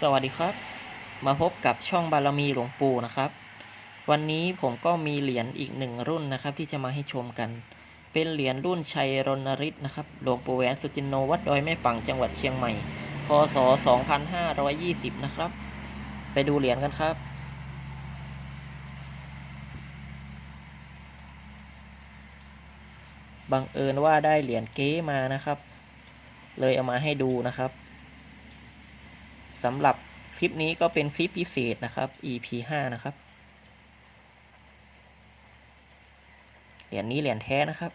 สวัสดีครับ มาพบกับช่องบารมีหลวงปู่นะครับ วันนี้ผมก็มีเหรียญอีกหนึ่งรุ่นนะครับ ที่จะมาให้ชมกัน เป็นเหรียญรุ่นชัยรณฤทธิ์นะครับหลวงปู่แหวนสุจินโนวัดดอยแม่ปังจังหวัดเชียงใหม่พศ 2520 นะครับ ไปดูเหรียญกันครับ บังเอิญว่าได้เหรียญเก๊มานะครับ เลยเอามาให้ดูนะครับ สำหรับคลิปนี้ก็เป็นคลิปพิเศษนะครับ EP 5นะครับ เหรียญนี้เหรียญแท้นะครับ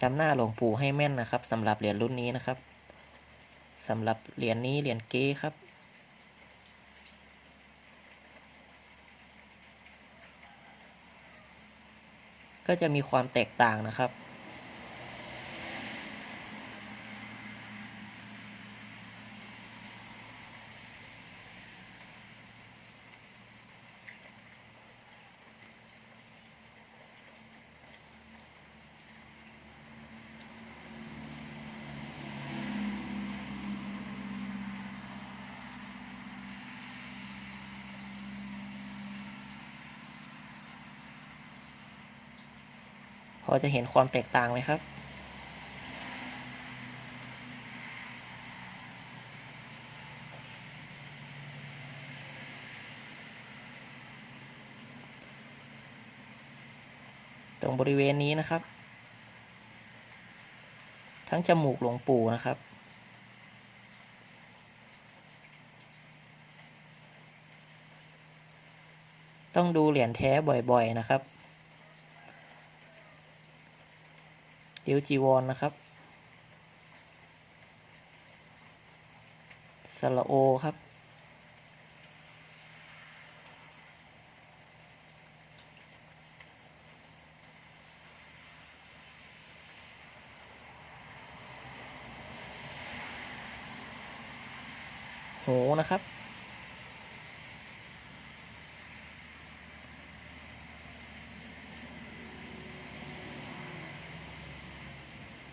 จำหน้าหลวงปู่ให้แม่นนะครับสำหรับเหรียญรุ่นนี้นะครับสำหรับเหรียญนี้เหรียญเก้ครับก็จะมีความแตกต่างนะครับ อจะเห็นความแตกต่างไหมครับตรงบริเวณนี้นะครับ ทั้งจมูกหลวงปู่นะครับ ต้องดูเหรียญแท้บ่อยๆนะครับ ริ้วจีวรนนะครับสระโอครับ โหนะครับ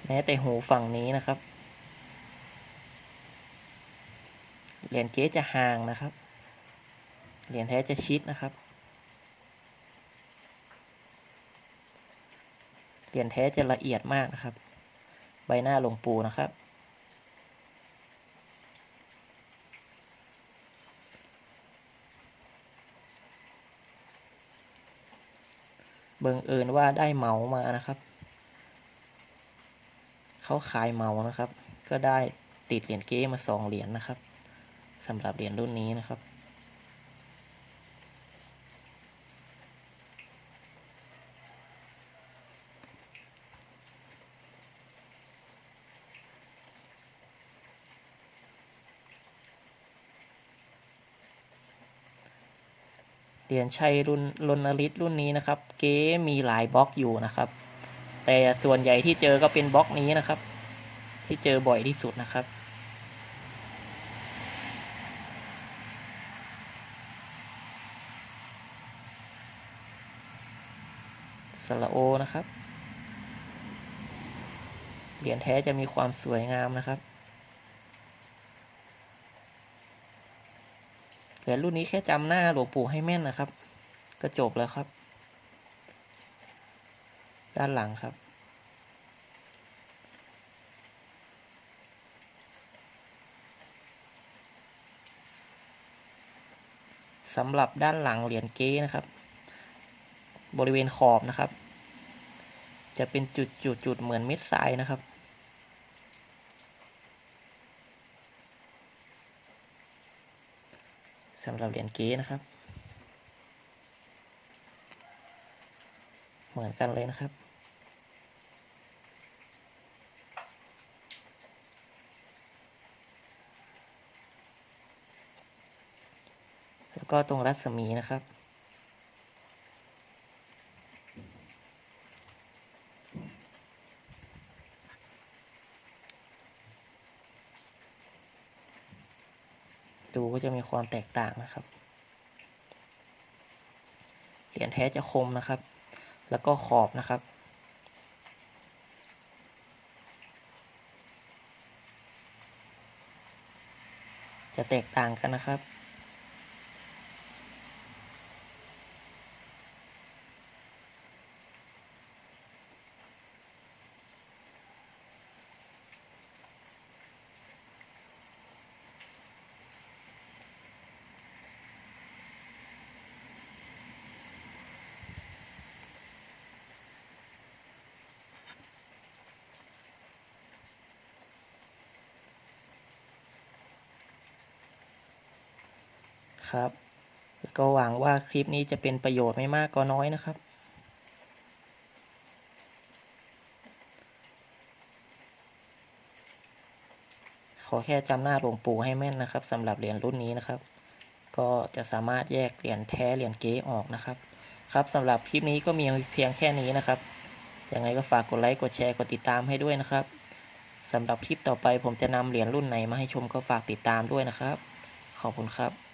แม้แต่หูฝั่งนี้นะครับ เหรียญเก๊จะห่างนะครับ เหรียญแท้จะชิดนะครับ เหรียญแท้จะละเอียดมากนะครับ ใบหน้าหลวงปูนะครับ เบิงเอิญว่าได้เหมามานะครับ เขาขายเมานะครับ ก็ได้ติดเหรียญเก้มาสองเหรียญนะครับสำหรับเหรียญรุ่นนี้นะครับ เหรียญชัยรุ่นรณฤทธิ์รุ่นนี้นะครับ เก๊มีหลายบล็อกอยู่นะครับ แต่ส่วนใหญ่ที่เจอก็เป็นบล็อกนี้นะครับ ที่เจอบ่อยที่สุดนะครับสระโอนะครับ เหรียญแท้จะมีความสวยงามนะครับ เหรียญรุ่นนี้แค่จำหน้าหลวงปู่ให้แม่นนะครับ ก็จบแล้วครับ ด้านหลังครับ สำหรับด้านหลังเหรียญเก้นะครับ บริเวณขอบนะครับ จะเป็นจุดจุดจุดเหมือนเม็ดทรายนะครับสำหรับเหรียญเก้นะครับ เหมือนกันเลยนะครับ แล้วก็ตรงรัศมีนะครับ ดูก็จะมีความแตกต่างนะครับ เหรียญแท้จะคมนะครับ แล้วก็ขอบนะครับจะแตกต่างกันนะครับ ครับ ก็หวังว่าคลิปนี้จะเป็นประโยชน์ไม่มากก็น้อยนะครับ ขอแค่จำหน้าหลวงปู่ให้แม่นนะครับสำหรับเหรียญรุ่นนี้นะครับ ก็จะสามารถแยกเหรียญแท้เหรียญเก๊ออกนะครับ ครับสำหรับคลิปนี้ก็มีเพียงแค่นี้นะครับยังไงก็ฝากกดไลค์กดแชร์กดติดตามให้ด้วยนะครับสำหรับคลิปต่อไปผมจะนำเหรียญรุ่นไหนมาให้ชมก็ฝากติดตามด้วยนะครับ ขอบคุณครับ